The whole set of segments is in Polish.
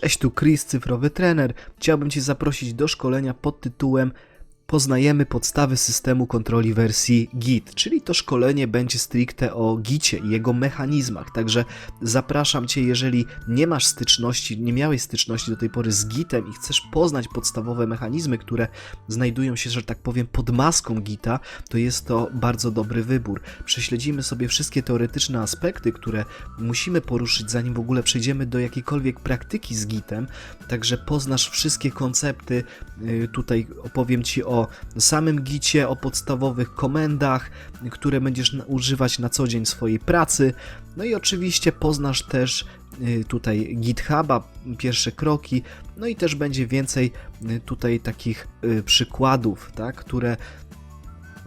Cześć, tu Chris, cyfrowy trener. Chciałbym Cię zaprosić do szkolenia pod tytułem Poznajemy podstawy systemu kontroli wersji Git, czyli to szkolenie będzie stricte o Gicie i jego mechanizmach. Także zapraszam Cię, jeżeli nie masz styczności, nie miałeś styczności do tej pory z Gitem i chcesz poznać podstawowe mechanizmy, które znajdują się, że tak powiem, pod maską Gita, to jest to bardzo dobry wybór. Prześledzimy sobie wszystkie teoretyczne aspekty, które musimy poruszyć, zanim w ogóle przejdziemy do jakiejkolwiek praktyki z Gitem. Także poznasz wszystkie koncepty. Yy, Tutaj opowiem Ci o samym Gicie, o podstawowych komendach, które będziesz używać na co dzień swojej pracy. No i oczywiście poznasz też yy, tutaj GitHuba, pierwsze kroki, no i też będzie więcej yy, tutaj takich yy, przykładów, tak, które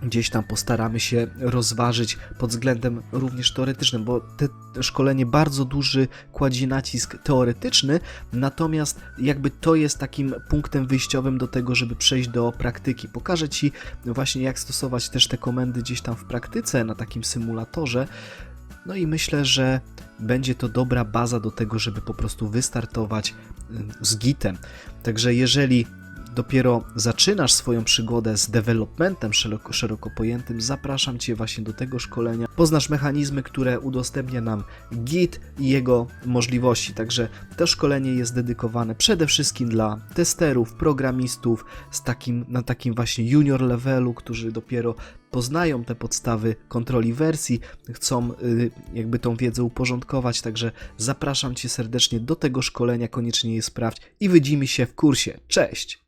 gdzieś tam postaramy się rozważyć pod względem również teoretycznym, bo te szkolenie bardzo duży kładzie nacisk teoretyczny, natomiast jakby to jest takim punktem wyjściowym do tego, żeby przejść do praktyki. Pokażę Ci właśnie jak stosować też te komendy gdzieś tam w praktyce na takim symulatorze. No i myślę, że będzie to dobra baza do tego, żeby po prostu wystartować y, z Gitem. Także jeżeli dopiero zaczynasz swoją przygodę z developmentem szeroko, szeroko pojętym, zapraszam Cię właśnie do tego szkolenia. Poznasz mechanizmy, które udostępnia nam Git i jego możliwości. Także to szkolenie jest dedykowane przede wszystkim dla testerów, programistów z takim, na takim właśnie junior levelu, którzy dopiero poznają te podstawy kontroli wersji, chcą y, jakby tą wiedzę uporządkować, także zapraszam Cię serdecznie do tego szkolenia, koniecznie je sprawdź i widzimy się w kursie. Cześć!